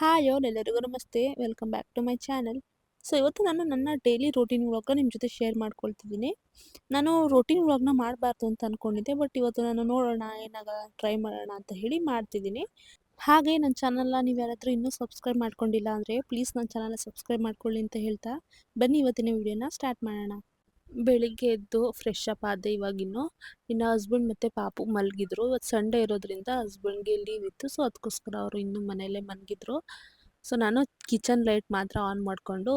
Hi ಎಲ್ಲರಿಗೂ ನಮಸ್ತೆ. Welcome back to my channel so ಇವತ್ತು ನಾನು ನನ್ನ ಡೈಲಿ ರೂಟೀನ್ ವ್ಲಾಗ್ನ ನಿಮ್ಮ ಜೊತೆ ಶೇರ್ ಮಾಡ್ಕೊಳ್ತಿದ್ದೀನಿ. ನಾನು ರೂಟೀನ್ ವ್ಲಾಗ್ನ ಮಾಡಬಾರ್ದು ಅಂತ ಅಂದ್ಕೊಂಡಿದ್ದೆ ಬಟ್ ಇವತ್ತು ನಾನು ನೋಡೋಣ ಏನಾಗ ಟ್ರೈ ಮಾಡೋಣ ಅಂತ ಹೇಳಿ ಮಾಡ್ತಿದ್ದೀನಿ. ಹಾಗೆ ನನ್ನ ಚಾನಲ್ನ ನೀವು ಯಾರಾದರೂ ಇನ್ನೂ ಸಬ್ಸ್ಕ್ರೈಬ್ ಮಾಡ್ಕೊಂಡಿಲ್ಲ ಅಂದರೆ ಪ್ಲೀಸ್ ನನ್ನ ಚಾನಲ್ನ ಸಬ್ಸ್ಕ್ರೈಬ್ ಮಾಡ್ಕೊಳ್ಳಿ ಅಂತ ಹೇಳ್ತಾ, ಬನ್ನಿ ಇವತ್ತಿನ ವಿಡಿಯೋನ ಸ್ಟಾರ್ಟ್ ಮಾಡೋಣ. ಬೆಳಿಗ್ಗೆ ಎದ್ದು ಫ್ರೆಶ್ ಅಪ್ ಆದೆ ಇವಾಗಿನ್ನು, ಇನ್ನು ಹಸ್ಬೆಂಡ್ ಮತ್ತು ಪಾಪು ಮಲಗಿದ್ರು. ಇವತ್ತು ಸಂಡೇ ಇರೋದ್ರಿಂದ ಹಸ್ಬೆಂಡ್ಗೆ ಲೀವ್ ಇತ್ತು. ಸೊ ಅದಕ್ಕೋಸ್ಕರ ಅವರು ಇನ್ನೂ ಮನೆಯಲ್ಲೇ ಮಲಗಿದ್ರು. ಸೊ ನಾನು ಕಿಚನ್ ಲೈಟ್ ಮಾತ್ರ ಆನ್ ಮಾಡಿಕೊಂಡು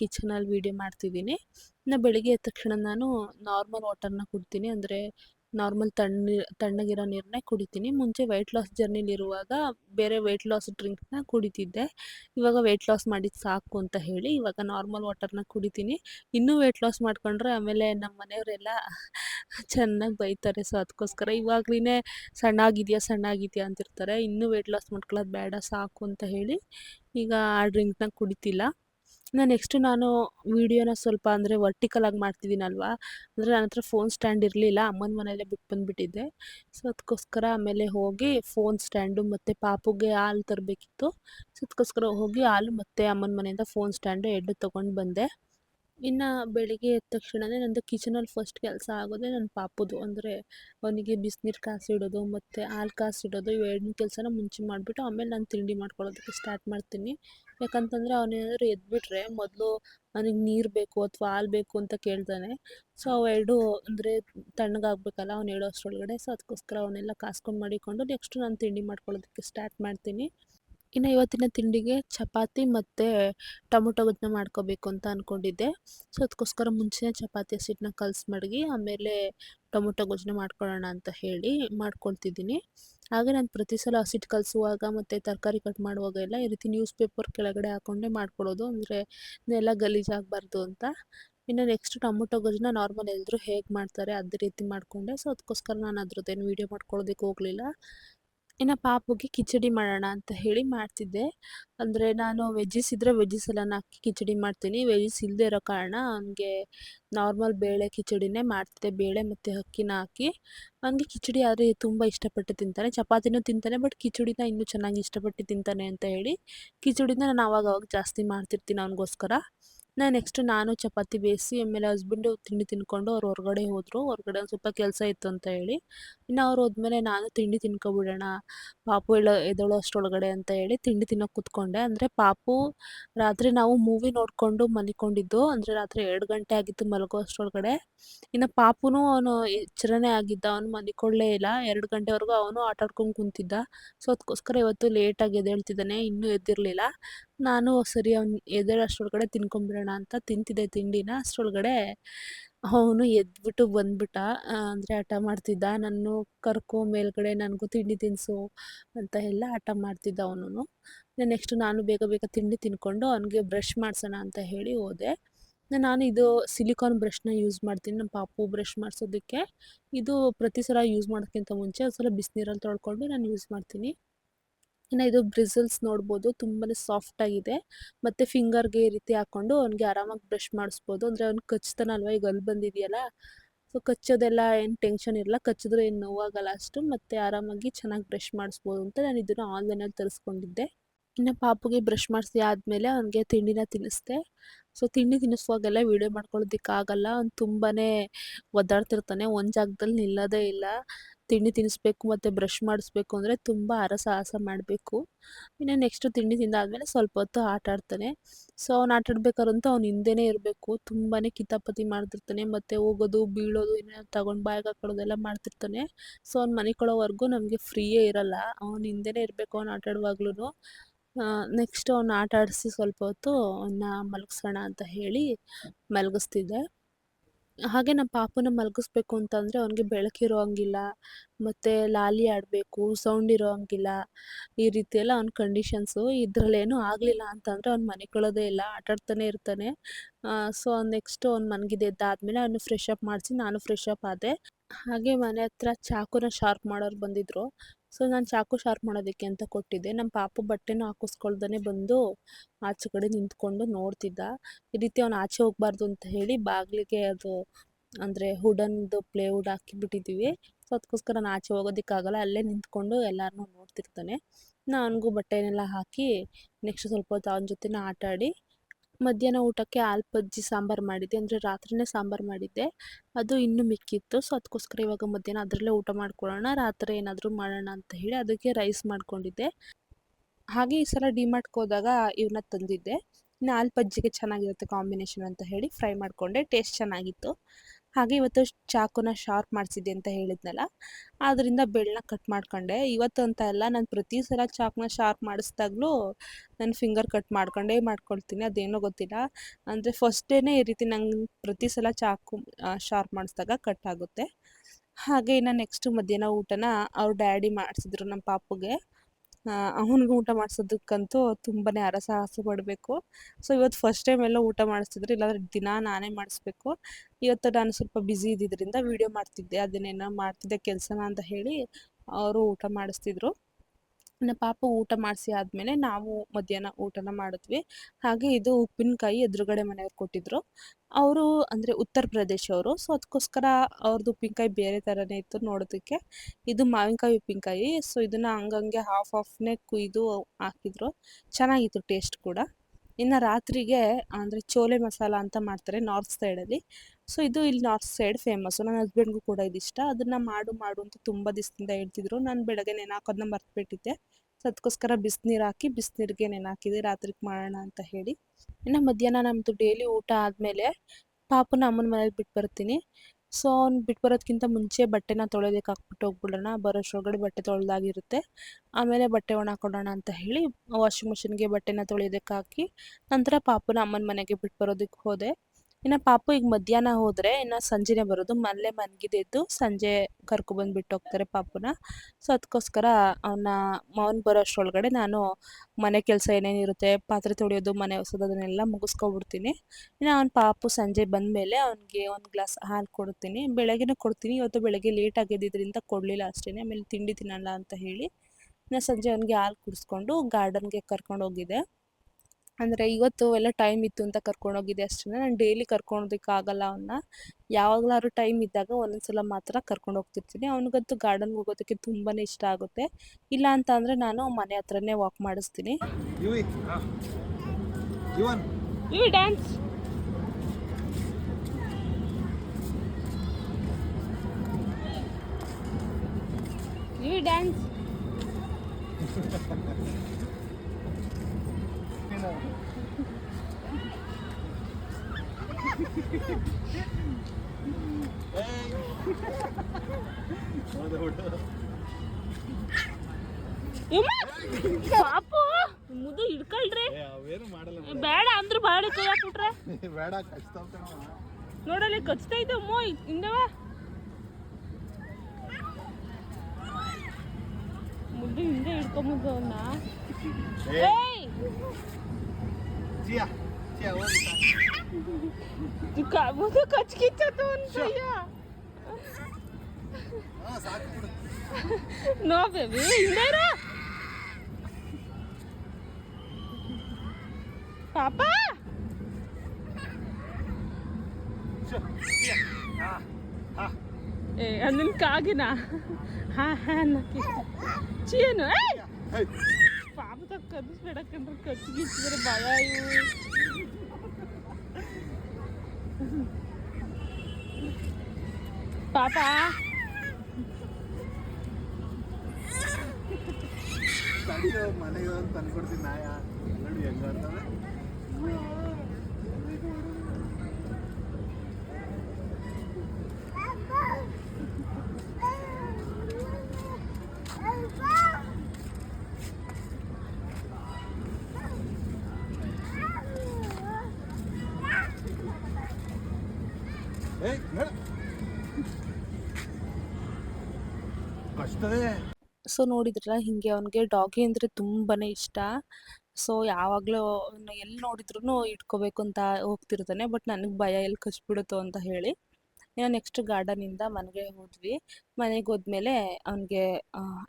ಕಿಚನಲ್ಲಿ ವೀಡಿಯೋ ಮಾಡ್ತಿದ್ದೀನಿ. ಇನ್ನು ಬೆಳಿಗ್ಗೆ ಎದ್ದ ತಕ್ಷಣ ನಾನು ನಾರ್ಮಲ್ ವಾಟರ್ನ ಕುಡ್ತೀನಿ. ಅಂದರೆ ನಾರ್ಮಲ್ ತಣ್ಣೀರು ತಣ್ಣಗಿರೋ ನೀರನ್ನೇ ಕುಡಿತೀನಿ. ಮುಂಚೆ ವೆಯ್ಟ್ ಲಾಸ್ ಜರ್ನಿಲಿರುವಾಗ ಬೇರೆ ವೆಯ್ಟ್ ಲಾಸ್ ಡ್ರಿಂಕ್ನ ಕುಡಿತಿದ್ದೆ. ಇವಾಗ ವೆಯ್ಟ್ ಲಾಸ್ ಮಾಡಿದ್ದು ಸಾಕು ಅಂತ ಹೇಳಿ ಇವಾಗ ನಾರ್ಮಲ್ ವಾಟರ್ನ ಕುಡಿತೀನಿ. ಇನ್ನೂ ವೆಯ್ಟ್ ಲಾಸ್ ಮಾಡ್ಕೊಂಡ್ರೆ ಆಮೇಲೆ ನಮ್ಮ ಮನೆಯವರೆಲ್ಲ ಚೆನ್ನಾಗಿ ಬೈತಾರೆ. ಸೊ ಅದಕ್ಕೋಸ್ಕರ ಇವಾಗ್ಲೇ ಸಣ್ಣಾಗಿದೆಯಾ ಸಣ್ಣಾಗಿದೆಯಾ ಅಂತಿರ್ತಾರೆ. ಇನ್ನೂ ವೆಯ್ಟ್ ಲಾಸ್ ಮಾಡ್ಕೊಳ್ಳೋದು ಬೇಡ, ಸಾಕು ಅಂತ ಹೇಳಿ ಈಗ ಆ ಡ್ರಿಂಕ್ನ ಕುಡಿತಿಲ್ಲ. ಇನ್ನು ನೆಕ್ಸ್ಟು ನಾನು ವೀಡಿಯೋನ ಸ್ವಲ್ಪ ಅಂದರೆ ವರ್ಟಿಕಲಾಗಿ ಮಾಡ್ತಿದ್ದೀನಲ್ವಾ ಅಂದರೆ ನನ್ನ ಹತ್ರ ಫೋನ್ ಸ್ಟ್ಯಾಂಡ್ ಇರಲಿಲ್ಲ, ಅಮ್ಮನ ಮನೆಯಲ್ಲೇ ಬಿಟ್ಟು ಬಂದುಬಿಟ್ಟಿದ್ದೆ. ಸೊ ಅದಕ್ಕೋಸ್ಕರ ಆಮೇಲೆ ಹೋಗಿ ಫೋನ್ ಸ್ಟ್ಯಾಂಡು ಮತ್ತು ಪಾಪುಗೆ ಹಾಲು ತರಬೇಕಿತ್ತು. ಸೊ ಅದಕ್ಕೋಸ್ಕರ ಹೋಗಿ ಹಾಲು ಮತ್ತು ಅಮ್ಮನ ಮನೆಯಿಂದ ಫೋನ್ ಸ್ಟ್ಯಾಂಡು ಎಡ್ಡು ತೊಗೊಂಡು ಬಂದೆ. ಇನ್ನು ಬೆಳಿಗ್ಗೆ ಎದ್ದ ತಕ್ಷಣವೇ ನನ್ನದು ಕಿಚನಲ್ಲಿ ಫಸ್ಟ್ ಕೆಲಸ ಆಗೋದೇ ನನ್ನ ಪಾಪುದು. ಅಂದರೆ ಅವನಿಗೆ ಬಿಸಿನೀರು ಕಾಸಿಡೋದು ಮತ್ತು ಹಾಲು ಕಾಸಿಡೋದು ಇವೆರಡನೇ ಕೆಲಸನ ಮುಂಚೆ ಮಾಡಿಬಿಟ್ಟು ಆಮೇಲೆ ನಾನು ತಿಂಡಿ ಮಾಡ್ಕೊಳ್ಳೋದಕ್ಕೆ ಸ್ಟಾರ್ಟ್ ಮಾಡ್ತೀನಿ. ಯಾಕಂತಂದರೆ ಅವನೇನಾದರೂ ಎದ್ಬಿಟ್ರೆ ಮೊದಲು ಅವನಿಗೆ ನೀರು ಬೇಕು ಅಥವಾ ಹಾಲು ಬೇಕು ಅಂತ ಕೇಳ್ತಾನೆ. ಸೊ ಅವೆರಡು ಅಂದರೆ ತಣ್ಣಗಾಗಬೇಕಲ್ಲ ಅವ್ನು ಹೇಳೋ ಅಷ್ಟರೊಳಗಡೆ. ಸೊ ಅದಕ್ಕೋಸ್ಕರ ಅವನ್ನೆಲ್ಲ ಕಾಸ್ಕೊಂಡು ಮಾಡಿಕೊಂಡು ನೆಕ್ಸ್ಟ್ ನಾನು ತಿಂಡಿ ಮಾಡ್ಕೊಳ್ಳೋದಕ್ಕೆ ಸ್ಟಾರ್ಟ್ ಮಾಡ್ತೀನಿ. ಇನ್ನು ಇವತ್ತಿನ ತಿಂಡಿಗೆ ಚಪಾತಿ ಮತ್ತು ಟೊಮೊಟೊ ಗೊಜ್ಜನ್ನ ಮಾಡ್ಕೋಬೇಕು ಅಂತ ಅಂದ್ಕೊಂಡಿದ್ದೆ ಸೊ ಅದಕ್ಕೋಸ್ಕರ ಮುಂಚೆನೇ ಚಪಾತಿ ಹಸಿಟ್ಟನ್ನ ಕಲಸಿ ಮಡಗಿ ಆಮೇಲೆ ಟೊಮೊಟೊ ಗೊಜ್ಜನ್ನ ಮಾಡ್ಕೊಳ್ಳೋಣ ಅಂತ ಹೇಳಿ ಮಾಡ್ಕೊಳ್ತಿದ್ದೀನಿ. ಹಾಗೆ ನಾನು ಪ್ರತಿ ಸಲ ಹಸಿಟ್ಟು ಕಲಿಸುವಾಗ ಮತ್ತು ತರಕಾರಿ ಕಟ್ ಮಾಡುವಾಗ ಎಲ್ಲ ಈ ರೀತಿ ನ್ಯೂಸ್ ಪೇಪರ್ ಕೆಳಗಡೆ ಹಾಕೊಂಡೆ ಮಾಡ್ಕೊಳ್ಳೋದು ಅಂದರೆ ಎಲ್ಲ ಗಲೀಜಾಗಬಾರ್ದು ಅಂತ. ಇನ್ನು ನೆಕ್ಸ್ಟ್ ಟೊಮೊಟೊ ಗೊಜ್ಜನ್ನ ನಾರ್ಮಲ್ ಎಲ್ಲರೂ ಹೇಗೆ ಮಾಡ್ತಾರೆ ಅದೇ ರೀತಿ ಮಾಡಿಕೊಂಡೆ. ಸೊ ಅದಕ್ಕೋಸ್ಕರ ನಾನು ಅದ್ರದ್ದೇನು ವೀಡಿಯೋ ಮಾಡ್ಕೊಳ್ಳೋದಕ್ಕೆ ಹೋಗಲಿಲ್ಲ. ಇನ್ನು ಪಾಪುಗೆ ಕಿಚಡಿ ಮಾಡೋಣ ಅಂತ ಹೇಳಿ ಮಾಡ್ತಿದ್ದೆ. ಅಂದರೆ ನಾನು ವೆಜ್ಜಿಸ್ ಇದ್ದರೆ ವೆಜ್ಜಿಸ್ ಎಲ್ಲನ ಹಾಕಿ ಕಿಚಡಿ ಮಾಡ್ತೀನಿ. ವೆಜ್ಜಿಸ್ ಇಲ್ಲದೆ ಇರೋ ಕಾರಣ ಅವನಿಗೆ ನಾರ್ಮಲ್ ಬೇಳೆ ಕಿಚಡಿನೇ ಮಾಡ್ತಿದ್ದೆ. ಬೇಳೆ ಮತ್ತು ಅಕ್ಕಿನ ಹಾಕಿ. ಅವನಿಗೆ ಕಿಚಡಿ ಆದರೆ ತುಂಬ ಇಷ್ಟಪಟ್ಟು ತಿಂತಾನೆ ಚಪಾತಿನೂ ತಿಂತಾನೆ ಬಟ್ ಕಿಚಡಿನ ಇನ್ನೂ ಚೆನ್ನಾಗಿ ಇಷ್ಟಪಟ್ಟು ತಿಂತಾನೆ ಅಂತ ಹೇಳಿ ಕಿಚಡಿನ ನಾನು ಅವಾಗ ಜಾಸ್ತಿ ಮಾಡ್ತಿರ್ತೀನಿ ಅವನಿಗೋಸ್ಕರ. ನಾನು ನೆಕ್ಸ್ಟ್ ನಾನು ಚಪಾತಿ ಬೇಯಿಸಿ, ಆಮೇಲೆ ಹಸ್ಬೆಂಡು ತಿಂಡಿ ತಿನ್ಕೊಂಡು ಅವ್ರು ಹೊರಗಡೆ ಹೋದರು. ಹೊರಗಡೆ ಒಂದು ಸ್ವಲ್ಪ ಕೆಲಸ ಇತ್ತು ಅಂತ ಹೇಳಿ, ಇನ್ನು ಅವ್ರು ಹೋದ್ಮೇಲೆ ನಾನು ತಿಂಡಿ ತಿನ್ಕೊಬಿಡೋಣ, ಪಾಪು ಎಲ್ಲ ಎದ್ದೇಳೋ ಅಷ್ಟರೊಳಗಡೆ ಅಂತ ಹೇಳಿ ತಿಂಡಿ ತಿನ್ನೋಕೆ ಕೂತ್ಕೊಂಡೆ. ಅಂದರೆ ಪಾಪು ರಾತ್ರಿ ನಾವು ಮೂವಿ ನೋಡಿಕೊಂಡು ಮಲಿಕೊಂಡಿದ್ದು, ಅಂದರೆ ರಾತ್ರಿ ಎರಡು ಗಂಟೆ ಆಗಿತ್ತು ಮಲಗೋ ಅಷ್ಟರೊಳಗಡೆ ಇನ್ನು ಪಾಪುನೂ ಅವನು ಎಚ್ಚರನೇ ಆಗಿದ್ದ, ಅವನು ಮಲ್ಕೊಳ್ಳೇ ಇಲ್ಲ. ಎರಡು ಗಂಟೆವರೆಗೂ ಅವನು ಆಟಾಡ್ಕೊಂಡು ಕುಂತಿದ್ದ. ಸೊ ಅದಕ್ಕೋಸ್ಕರ ಇವತ್ತು ಲೇಟಾಗಿ ಎದ್ದೇಳ್ತಿದ್ದಾನೆ, ಇನ್ನೂ ಎದ್ದಿರಲಿಲ್ಲ. ನಾನು ಸರಿ ಅವ್ನು ಎದ್ದೇಳೋ ಅಷ್ಟರೊಳಗಡೆ ತಿನ್ಕೊಂಬಿಡೋಣ ಅಂತ ತಿಂತಿದ್ದೆ ತಿಂಡಿನ. ಅಷ್ಟರೊಳಗಡೆ ಅವನು ಎದ್ಬಿಟ್ಟು ಬಂದ್ಬಿಟ್ಟ. ಅಂದರೆ ಹಠ ಮಾಡ್ತಿದ್ದ. ನಾನು ಕರ್ಕೊ, ಮೇಲ್ಗಡೆ ನನಗೂ ತಿಂಡಿ ತಿನ್ನಿಸು ಅಂತ ಎಲ್ಲ ಹಠ ಮಾಡ್ತಿದ್ದ ಅವನು ನೆಕ್ಸ್ಟ್ ನಾನು ಬೇಗ ಬೇಗ ತಿಂಡಿ ತಿನ್ಕೊಂಡು ಅವನಿಗೆ ಬ್ರಷ್ ಮಾಡಿಸೋಣ ಅಂತ ಹೇಳಿ ಹೋದೆ. ನಾನು ಇದು ಸಿಲಿಕಾನ್ ಬ್ರಷ್ನ ಯೂಸ್ ಮಾಡ್ತೀನಿ. ನಮ್ಮ ಪಾಪು ಬ್ರಷ್ ಮಾಡಿಸೋದಕ್ಕೆ. ಇದು ಪ್ರತಿ ಸಲ ಯೂಸ್ ಮಾಡೋಕ್ಕಿಂತ ಮುಂಚೆ ಒಂದು ಸಲ ಬಿಸಿನೀರಲ್ಲಿ ತೊಳ್ಕೊಂಡು ನಾನು ಯೂಸ್ ಮಾಡ್ತೀನಿ. ಇನ್ನು ಇದು ಬ್ರಿಸಲ್ಸ್ ನೋಡ್ಬೋದು ತುಂಬಾ ಸಾಫ್ಟಾಗಿದೆ ಮತ್ತು ಫಿಂಗರ್ಗೆ ಈ ರೀತಿ ಹಾಕ್ಕೊಂಡು ಅವ್ನಿಗೆ ಆರಾಮಾಗಿ ಬ್ರಷ್ ಮಾಡಿಸ್ಬೋದು. ಅಂದರೆ ಅವ್ನು ಕಚ್ತಾನಲ್ವ, ಈಗ ಅಲ್ಲಿ ಬಂದಿದೆಯಲ್ಲ? ಸೊ, ಕಚ್ಚೋದೆಲ್ಲ ಏನು ಟೆನ್ಷನ್ ಇರಲ್ಲ, ಕಚ್ಚಿದ್ರೆ ಏನು ನೋವಾಗಲ್ಲ ಅಷ್ಟು, ಮತ್ತು ಆರಾಮಾಗಿ ಚೆನ್ನಾಗಿ ಬ್ರಷ್ ಮಾಡಿಸ್ಬೋದು ಅಂತ ನಾನು ಇದನ್ನು ಆನ್ಲೈನಲ್ಲಿ ತರಿಸ್ಕೊಂಡಿದ್ದೆ. ಇನ್ನು ಪಾಪುಗೆ ಬ್ರಷ್ ಮಾಡಿಸಿ ಆದಮೇಲೆ ಅವನಿಗೆ ತಿಂಡಿನ ತಿನ್ನಿಸ್ದೆ. ಸೊ ತಿಂಡಿ ತಿನ್ನಿಸುವಾಗೆಲ್ಲ ವೀಡಿಯೋ ಮಾಡ್ಕೊಳ್ಳೋದಕ್ಕಾಗಲ್ಲ ಅವ್ನು ತುಂಬಾ ಒದ್ದಾಡ್ತಿರ್ತಾನೆ. ಒಂದು ಜಾಗದಲ್ಲಿ ನಿಲ್ಲೋದೇ ಇಲ್ಲ. ತಿಂಡಿ ತಿನ್ನಿಸ್ಬೇಕು ಮತ್ತು ಬ್ರಷ್ ಮಾಡಿಸ್ಬೇಕು ಅಂದರೆ ತುಂಬ ಆಸ ಮಾಡಬೇಕು. ಇನ್ನು ನೆಕ್ಸ್ಟು ತಿಂಡಿ ತಿಂದಾದಮೇಲೆ ಸ್ವಲ್ಪ ಹೊತ್ತು ಆಟ ಆಡ್ತಾನೆ. ಸೊ ಅವ್ನು ಆಟ ಅವ್ನು ಹಿಂದೆನೇ ಇರಬೇಕು. ತುಂಬಾ ಕಿತಾಪತಿ ಮಾಡ್ತಿರ್ತಾನೆ. ಮತ್ತು ಹೋಗೋದು, ಬೀಳೋದು ಇನ್ನೇನು ತಗೊಂಡು ಬಾಯಿಗೆ ಹಾಕೊಳ್ಳೋದೆಲ್ಲ ಮಾಡ್ತಿರ್ತಾನೆ. ಸೊ ಅವ್ನು ಮನೆ ಕೊಡೋವರೆಗೂ ನಮಗೆ ಫ್ರೀಯೇ ಇರಲ್ಲ. ಅವ್ನು ಹಿಂದೆನೇ ಇರಬೇಕು. ಅವ್ನು ಆಟ ಆಡುವಾಗ್ಲೂ ನೆಕ್ಸ್ಟ್ ಅವ್ನ ಆಟ ಆಡಿಸಿ ಸ್ವಲ್ಪ ಹೊತ್ತು ಅವನ್ನ ಮಲಗಿಸೋಣ ಅಂತ ಹೇಳಿ ಮಲಗಿಸ್ತಿದ್ದೆ. ಹಾಗೆ ನಮ್ಮ ಪಾಪುನ ಮಲಗಿಸ್ಬೇಕು ಅಂತಂದರೆ ಅವನಿಗೆ ಬೆಳಕಿರೋ ಹಂಗಿಲ್ಲ ಮತ್ತು ಲಾಲಿ ಆಡಬೇಕು ಸೌಂಡ್ ಇರೋ ಹಂಗಿಲ್ಲ ಈ ರೀತಿ ಎಲ್ಲ ಅವ್ನ ಕಂಡೀಷನ್ಸು ಇದರಲ್ಲೇನೂ ಆಗಲಿಲ್ಲ ಅಂತಂದರೆ ಅವ್ನು ಮನಿಕೊಳ್ಳೋದೇ ಇಲ್ಲ ಆಟಾಡ್ತಾನೆ ಇರ್ತಾನೆ. ಸೊ ನೆಕ್ಸ್ಟು ಅವ್ನು ಮನಗಿದ್ದು ಎದ್ದಾದ್ಮೇಲೆ ಅವನು ಫ್ರೆಶ್ ಅಪ್ ಮಾಡಿಸಿ, ನಾನು ಫ್ರೆಶ್ ಅಪ್ ಆದೆ. ಹಾಗೆ ಮನೆ ಹತ್ರ ಚಾಕುನ ಶಾರ್ಪ್ ಮಾಡೋರು ಬಂದಿದ್ದರು ಸೊ, ನಾನು ಚಾಕು ಶಾರ್ಪ್ ಮಾಡೋದಕ್ಕೆ ಅಂತ ಕೊಟ್ಟಿದ್ದೆ. ನಮ್ಮ ಪಾಪು ಬಟ್ಟೆನೂ ಹಾಕಿಸ್ಕೊಳ್ದೇ ಬಂದು ಆಚೆ ಕಡೆ ನಿಂತ್ಕೊಂಡು ನೋಡ್ತಿದ್ದ. ಈ ರೀತಿ ಅವ್ನು ಆಚೆ ಹೋಗಬಾರ್ದು ಅಂತ ಹೇಳಿ ಬಾಗಿಲಿಗೆ ಅದು ಅಂದರೆ ವುಡನ್ದು ಪ್ಲೇವುಡ್ ಹಾಕಿಬಿಟ್ಟಿದ್ದೀವಿ ಸೊ ಅದಕ್ಕೋಸ್ಕರ ನಾನು ಆಚೆ ಹೋಗೋದಕ್ಕಾಗಲ್ಲ, ಅಲ್ಲೇ ನಿಂತ್ಕೊಂಡು ಎಲ್ಲರನ್ನೂ ನೋಡ್ತಿರ್ತಾನೆ. ಅವನಿಗೂ ಬಟ್ಟೆನೆಲ್ಲ ಹಾಕಿ ನೆಕ್ಸ್ಟ್ ಸ್ವಲ್ಪ ಹೊತ್ತು ಅವನ ಜೊತೆನೇ ಆಟ ಆಡಿ ಮಧ್ಯಾಹ್ನ ಊಟಕ್ಕೆ ಹಾಲು ಬಜ್ಜಿ ಸಾಂಬಾರು ಮಾಡಿದ್ದೆ, ಅಂದರೆ ರಾತ್ರಿನೇ ಸಾಂಬಾರು ಮಾಡಿದ್ದೆ. ಅದು ಇನ್ನೂ ಮಿಕ್ಕಿತ್ತು. ಸೊ ಅದಕ್ಕೋಸ್ಕರ ಇವಾಗ ಮಧ್ಯಾಹ್ನ ಅದರಲ್ಲೇ ಊಟ ಮಾಡ್ಕೊಳ್ಳೋಣ, ರಾತ್ರಿ ಏನಾದರೂ ಮಾಡೋಣ ಅಂತ ಹೇಳಿ ಅದಕ್ಕೆ ರೈಸ್ ಮಾಡ್ಕೊಂಡಿದ್ದೆ. ಹಾಗೆ ಈ ಸಲ ಡಿಮಾರ್ಟ್ಗೆ ಹೋದಾಗ ಇವನ್ನ ತಂದಿದ್ದೆ. ಇನ್ನು ಹಾಲು ಬಜ್ಜಿಗೆ ಚೆನ್ನಾಗಿರುತ್ತೆ ಕಾಂಬಿನೇಷನ್ ಅಂತ ಹೇಳಿ ಫ್ರೈ ಮಾಡಿಕೊಂಡೆ. ಟೇಸ್ಟ್ ಚೆನ್ನಾಗಿತ್ತು. ಹಾಗೆ ಇವತ್ತು ಚಾಕುನ ಶಾರ್ಪ್ ಮಾಡಿಸಿದ್ದೆ ಅಂತ ಹೇಳಿದ್ನಲ್ಲ ಆದ್ದರಿಂದ ಬೆಳ್ಳನ್ನ ಕಟ್ ಮಾಡ್ಕೊಂಡೆ. ಇವತ್ತು ಅಂತ ಅಲ್ಲ, ನಾನು ಪ್ರತಿ ಸಲ ಚಾಕುನ ಶಾರ್ಪ್ ಮಾಡಿಸ್ದಾಗಲೂ ನನ್ನ ಫಿಂಗರ್ ಕಟ್ ಮಾಡ್ಕೊಂಡೇ ಮಾಡ್ಕೊಳ್ತೀನಿ. ಅದೇನೋ ಗೊತ್ತಿಲ್ಲ. ಅಂದರೆ ಫಸ್ಟ್ ಡೇನೇ ಈ ರೀತಿ ನಂಗೆ ಪ್ರತಿ ಸಲ ಚಾಕು ಶಾರ್ಪ್ ಮಾಡಿಸಿದಾಗ ಕಟ್ ಆಗುತ್ತೆ. ಹಾಗೆ ಇನ್ನು ನೆಕ್ಸ್ಟ್ ಮಧ್ಯಾಹ್ನ ಊಟನ ಅವ್ರ ಡ್ಯಾಡಿ ಮಾಡಿಸಿದ್ರು ನಮ್ಮ ಪಾಪುಗೆ. ಅವನಿಗೆ ಊಟ ಮಾಡಿಸೋದಕ್ಕಂತೂ ತುಂಬಾ ಹರಸಾಹಸ ಪಡಬೇಕು. ಸೊ ಇವತ್ತು ಫಸ್ಟ್ ಟೈಮ್ ಎಲ್ಲ ಊಟ ಮಾಡಿಸ್ತಿದ್ರು ಇಲ್ಲಾಂದ್ರೆ ದಿನ ನಾನೇ ಮಾಡಿಸ್ಬೇಕು. ಇವತ್ತು ನಾನು ಸ್ವಲ್ಪ ಬ್ಯುಸಿ ಇದ್ದಿದ್ದರಿಂದ ವಿಡಿಯೋ ಮಾಡ್ತಿದ್ದೆ. ಅದನ್ನೇನೋ ಮಾಡ್ತಿದ್ದೆ ಕೆಲಸನ ಅಂತ ಹೇಳಿ ಅವರು ಊಟ ಮಾಡಿಸ್ತಿದ್ರು. ನನ್ನ ಪಾಪ ಊಟ ಮಾಡಿಸಿ ಆದಮೇಲೆ ನಾವು ಮಧ್ಯಾಹ್ನ ಊಟನ ಮಾಡಿದ್ವಿ. ಹಾಗೆ ಇದು ಉಪ್ಪಿನಕಾಯಿ ಎದುರುಗಡೆ ಮನೆಯವ್ರು ಕೊಟ್ಟಿದ್ರು. ಅವರು ಅಂದರೆ ಉತ್ತರ ಪ್ರದೇಶವರು ಸೊ ಅದಕ್ಕೋಸ್ಕರ ಅವ್ರದ್ದು ಉಪ್ಪಿನಕಾಯಿ ಬೇರೆ ಥರನೇ ಇತ್ತು ನೋಡೋದಕ್ಕೆ. ಇದು ಮಾವಿನಕಾಯಿ ಉಪ್ಪಿನಕಾಯಿ. ಸೊ, ಇದನ್ನು ಹಂಗಂಗೆ ಹಾಫ್ ಹಾಫ್ನೇ ಕುಯ್ದು ಹಾಕಿದ್ರು. ಚೆನ್ನಾಗಿತ್ತು ಟೇಸ್ಟ್ ಕೂಡ. ಇನ್ನು ರಾತ್ರಿಗೆ ಅಂದರೆ ಚೋಲೆ ಮಸಾಲ ಅಂತ ಮಾಡ್ತಾರೆ ನಾರ್ತ್ ಸೈಡಲ್ಲಿ ಸೊ ಇದು ಇಲ್ಲಿ ನಾರ್ತ್ ಸೈಡ್ ಫೇಮಸ್ಸು ನನ್ನ ಹಸ್ಬೆಂಡ್ಗೂ ಕೂಡ ಇದಿಷ್ಟ. ಅದನ್ನು ಮಾಡು ಮಾಡು ಅಂತ ತುಂಬ ದಿವಸದಿಂದ ಹೇಳ್ತಿದ್ರು. ನಾನು ಬೆಳಗ್ಗೆ ನೆನಾಕೋದನ್ನ ಮರ್ತುಬಿಟ್ಟಿದ್ದೆ. ಸೊ ಅದಕ್ಕೋಸ್ಕರ ಬಿಸಿನೀರು ಹಾಕಿ, ಬಿಸಿನೀರಿಗೆ ನೆನಾಕಿದೆ. ರಾತ್ರಿಗೆ ಮಾಡೋಣ ಅಂತ ಹೇಳಿ. ಇನ್ನು ಮಧ್ಯಾಹ್ನ ನಮ್ಮದು ಡೈಲಿ ಊಟ ಆದಮೇಲೆ ಪಾಪನ ಅಮ್ಮನ ಮನೇಲಿ ಬಿಟ್ಟು ಬರ್ತೀನಿ. ಸೊ ಅವ್ನು ಬಿಟ್ಟು ಬರೋದಕ್ಕಿಂತ ಮುಂಚೆ ಬಟ್ಟೆನ ತೊಳೆಯೋದಕ್ಕೆ ಹಾಕ್ಬಿಟ್ಟು ಹೋಗ್ಬಿಡೋಣ. ಬರೋಷ್ಟ್ರೊಳಗಡೆ ಬಟ್ಟೆ ತೊಳೆದಾಗಿರುತ್ತೆ. ಆಮೇಲೆ ಬಟ್ಟೆ ಒಣ ಹಾಕೊಡೋಣ ಅಂತ ಹೇಳಿ ವಾಷಿಂಗ್ ಮಿಷಿನ್ಗೆ ಬಟ್ಟೆನ ತೊಳೆಯೋದಕ್ಕೆ ಹಾಕಿ ನಂತರ ಪಾಪನ ಅಮ್ಮನ ಮನೆಗೆ ಬಿಟ್ಟು ಬರೋದಕ್ಕೆ ಹೋದೆ. ಇನ್ನು ಪಾಪು ಈಗ ಮಧ್ಯಾಹ್ನ ಹೋದರೆ ಇನ್ನು ಸಂಜೆನೇ ಬರೋದು. ಮಲ್ಲೇ ಮನ್ಗಿದ್ದು ಸಂಜೆ ಕರ್ಕೊಬಂದು ಬಿಟ್ಟು ಹೋಗ್ತಾರೆ ಪಾಪುನ. ಸೊ ಅದಕ್ಕೋಸ್ಕರ ಅವನ್ನ ಮೌನ್ ಬರೋ ಅಷ್ಟರೊಳಗಡೆ ನಾನು ಮನೆ ಕೆಲಸ ಏನೇನಿರುತ್ತೆ ಪಾತ್ರೆ ತೊಳೆಯೋದು, ಮನೆ ಹೊಸದು ಅದನ್ನೆಲ್ಲ ಮುಗಿಸ್ಕೊಬಿಡ್ತೀನಿ. ಇನ್ನು ಅವ್ನ ಪಾಪು ಸಂಜೆ ಬಂದಮೇಲೆ ಅವ್ನಿಗೆ ಒಂದು ಗ್ಲಾಸ್ ಹಾಲು ಕೊಡ್ತೀನಿ. ಬೆಳಗ್ಗೆನೂ ಕೊಡ್ತೀನಿ. ಇವತ್ತು ಬೆಳಗ್ಗೆ ಲೇಟ್ ಆಗಿದ್ದರಿಂದ ಕೊಡಲಿಲ್ಲ ಅಷ್ಟೇ ಆಮೇಲೆ ತಿಂಡಿ ತಿನ್ನಲ್ಲ ಅಂತ ಹೇಳಿ ಇನ್ನು ಸಂಜೆ ಅವನಿಗೆ ಹಾಲು ಕುಡಿಸ್ಕೊಂಡು ಗಾರ್ಡನ್ಗೆ ಕರ್ಕೊಂಡು ಹೋಗಿದ್ದೆ. ಅಂದರೆ ಇವತ್ತು ಎಲ್ಲ ಟೈಮ್ ಇತ್ತು ಅಂತ ಕರ್ಕೊಂಡೋಗಿದ್ದೆ ಅಷ್ಟೇ ನಾನು ಡೈಲಿ ಕರ್ಕೊಂಡೋದಕ್ಕಾಗಲ್ಲ ಅವನ್ನ ಯಾವಾಗಲಾದ್ರು ಟೈಮ್ ಇದ್ದಾಗ ಒಂದೊಂದ್ಸಲ ಮಾತ್ರ ಕರ್ಕೊಂಡು ಹೋಗ್ತಿರ್ತೀನಿ. ಅವನಿಗಂತೂ ಗಾರ್ಡನ್ಗೆ ಹೋಗೋದಕ್ಕೆ ತುಂಬಾ ಇಷ್ಟ ಆಗುತ್ತೆ. ಇಲ್ಲ ಅಂತ ಅಂದರೆ ನಾನು ಮನೆ ಹತ್ರನೇ ವಾಕ್ ಮಾಡಿಸ್ತೀನಿ. ಡ್ಯಾನ್ಸ್ ಡ್ಯಾನ್ಸ್ ಹೌದು ಹೌದು ಪಾಪು! ಮುದು ಹಿಡ್ಕೊಳ್ರಿ. ಬೇಡ. ಅಂದ್ರು ಬಾಡಿ ಕೈ ಹಾಕ್ಬಿಟ್ರೆ. ಬೇಡ ನೋಡಲ್ಲಿ ಕಚ್ತೈತೆ ಅಮ್ಮ ಹಿಂದವ. ಮುದ್ದು ಹಿಂದೆ ಹಿಡ್ಕೊಂಬುದು ಅವನ್ನ ಏ. ಏಯ್! ಚಿಯಾ ಚಿಯಾ ಹೋಗಿ ಕ- ಮುದು ಕಚ್ಕಿಚ್ಚತ್ತು ಒಂದು ಕೈಯ ಹಾ ಸಾಕು ಬಿಡು ನೋ ಬೇಬಿ ಹಿಂದೆ ಇರು ಪಾಪ ಶೋ, ಚಿಯಾ. ಹಾ ಹಾ ಏ ಅದನ್ನ ಕಾಗಿನ ಹಾ ಹಾ ಅನ್ನಕ್ಕೆ ಚೀನು ಏಯ್ ಹೇ ಪಾಪದ ಕದಿಸ್ಬೇಡ ಕಂಡ್ರೆ ಕಚ್ಚಿಗಿಚ್ಚಿದ್ರೆ ಭಯ ಇವು ಪಾಪ ತಡಿಯೋ ಮನೆಗೆ ಅಂತ ಅನ್ಕೊಡ್ತೀನಿ ನಾಯ. ನೋಡಿ ಹೆಂಗ ಅಂತಂದ್ರೆ ಏಯ್ ಬೇಡ. ಕಷ್ಟದೇ ಸೊ, ನೋಡಿದ್ರಲ್ಲ, ಹಿಂಗೆ ಅವನಿಗೆ ಡಾಗಿ ಅಂದರೆ ತುಂಬಾ ಇಷ್ಟ. ಸೊ, ಯಾವಾಗಲೂ ಎಲ್ಲಿ ನೋಡಿದ್ರು ಇಟ್ಕೋಬೇಕು ಅಂತ ಹೋಗ್ತಿರ್ತಾನೆ, ಬಟ್ ನನಗೆ ಭಯ ಎಲ್ಲಿ ಕಚ್ಬಿಡುತ್ತೋ ಅಂತ ಹೇಳಿ, ಇನ್ನು ನೆಕ್ಸ್ಟ್ ಗಾರ್ಡನಿಂದ ಮನೆಗೆ ಹೋದ್ವಿ. ಮನೆಗೆ ಹೋದ್ಮೇಲೆ ಅವನಿಗೆ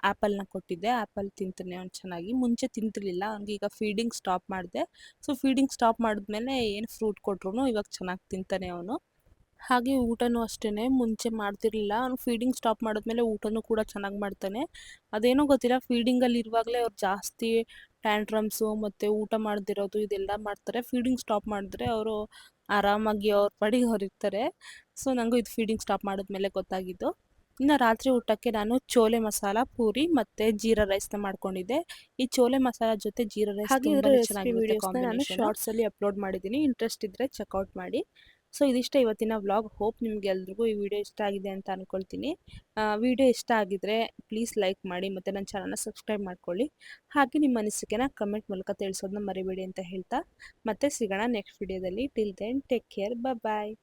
ಆ್ಯಪಲ್ನ ಕೊಟ್ಟಿದ್ದೆ. ಆ್ಯಪಲ್ ತಿಂತಾನೆ ಅವ್ನು ಚೆನ್ನಾಗಿ. ಮುಂಚೆ ತಿಂತಿರ್ಲಿಲ್ಲ, ಅವ್ನಿಗೆ ಈಗ ಫೀಡಿಂಗ್ ಸ್ಟಾಪ್ ಮಾಡಿದೆ. ಸೊ, ಫೀಡಿಂಗ್ ಸ್ಟಾಪ್ ಮಾಡಿದ್ಮೇಲೆ ಏನು ಫ್ರೂಟ್ ಕೊಟ್ರು ಇವಾಗ ಚೆನ್ನಾಗಿ ತಿಂತಾನೆ ಅವನು. ಹಾಗೆ ಊಟನೂ ಅಷ್ಟೇ ಮುಂಚೆ ಮಾಡ್ತಿರಲಿಲ್ಲ. ಅವ್ನು ಫೀಡಿಂಗ್ ಸ್ಟಾಪ್ ಮಾಡಿದ್ಮೇಲೆ ಊಟನೂ ಕೂಡ ಚೆನ್ನಾಗಿ ಮಾಡ್ತಾನೆ. ಅದೇನೋ ಗೊತ್ತಿಲ್ಲ ಫೀಡಿಂಗಲ್ಲಿ ಇರುವಾಗಲೇ ಅವ್ರು ಜಾಸ್ತಿ ಟ್ಯಾಂಟ್ರಮ್ಸು ಮತ್ತು ಊಟ ಮಾಡದಿರೋದು ಇದೆಲ್ಲ ಮಾಡ್ತಾರೆ. ಫೀಡಿಂಗ್ ಸ್ಟಾಪ್ ಮಾಡಿದ್ರೆ ಅವರು ಆರಾಮಾಗಿ ಅವ್ರ ಪಾಡಿಗೆ ಹೊರಿರ್ತಾರೆ ಸೊ ನನಗೂ ಇದು ಫೀಡಿಂಗ್ ಸ್ಟಾಪ್ ಮಾಡಿದ್ಮೇಲೆ ಗೊತ್ತಾಗಿದ್ದು. ಇನ್ನು ರಾತ್ರಿ ಊಟಕ್ಕೆ ನಾನು ಚೋಲೆ ಮಸಾಲ ಪೂರಿ ಮತ್ತು ಜೀರಾ ರೈಸ್ನ ಮಾಡ್ಕೊಂಡಿದ್ದೆ. ಈ ಚೋಲೆ ಮಸಾಲ ಜೊತೆ ಜೀರಾ ರೈಸ್ ನಾನು ಶಾರ್ಟ್ಸಲ್ಲಿ ಅಪ್ಲೋಡ್ ಮಾಡಿದ್ದೀನಿ. ಇಂಟ್ರೆಸ್ಟ್ ಇದ್ದರೆ ಚೆಕ್ಔಟ್ ಮಾಡಿ. ಸೊ, ಇದಿಷ್ಟ ಇವತ್ತಿನ ವ್ಲಾಗ್. ಹೋಪ್ ನಿಮ್ಗೆ ಎಲ್ರಿಗೂ ಈ ವಿಡಿಯೋ ಇಷ್ಟ ಆಗಿದೆ ಅಂತ ಅಂದ್ಕೊಳ್ತೀನಿ ವಿಡಿಯೋ ಇಷ್ಟ ಆಗಿದ್ರೆ ಪ್ಲೀಸ್ ಲೈಕ್ ಮಾಡಿ ಮತ್ತು ನನ್ನ ಚಾನಲ್ನ ಸಬ್ಸ್ಕ್ರೈಬ್ ಮಾಡ್ಕೊಳ್ಳಿ. ಹಾಗೆ ನಿಮ್ಮ ಅನಿಸಿಕೆನ ಕಮೆಂಟ್ ಮೂಲಕ ತಿಳಿಸೋದನ್ನ ಮರಿಬೇಡಿ ಅಂತ ಹೇಳ್ತಾ, ಮತ್ತೆ ಸಿಗೋಣ ನೆಕ್ಸ್ಟ್ ವಿಡಿಯೋದಲ್ಲಿ. Till then, take care. Bye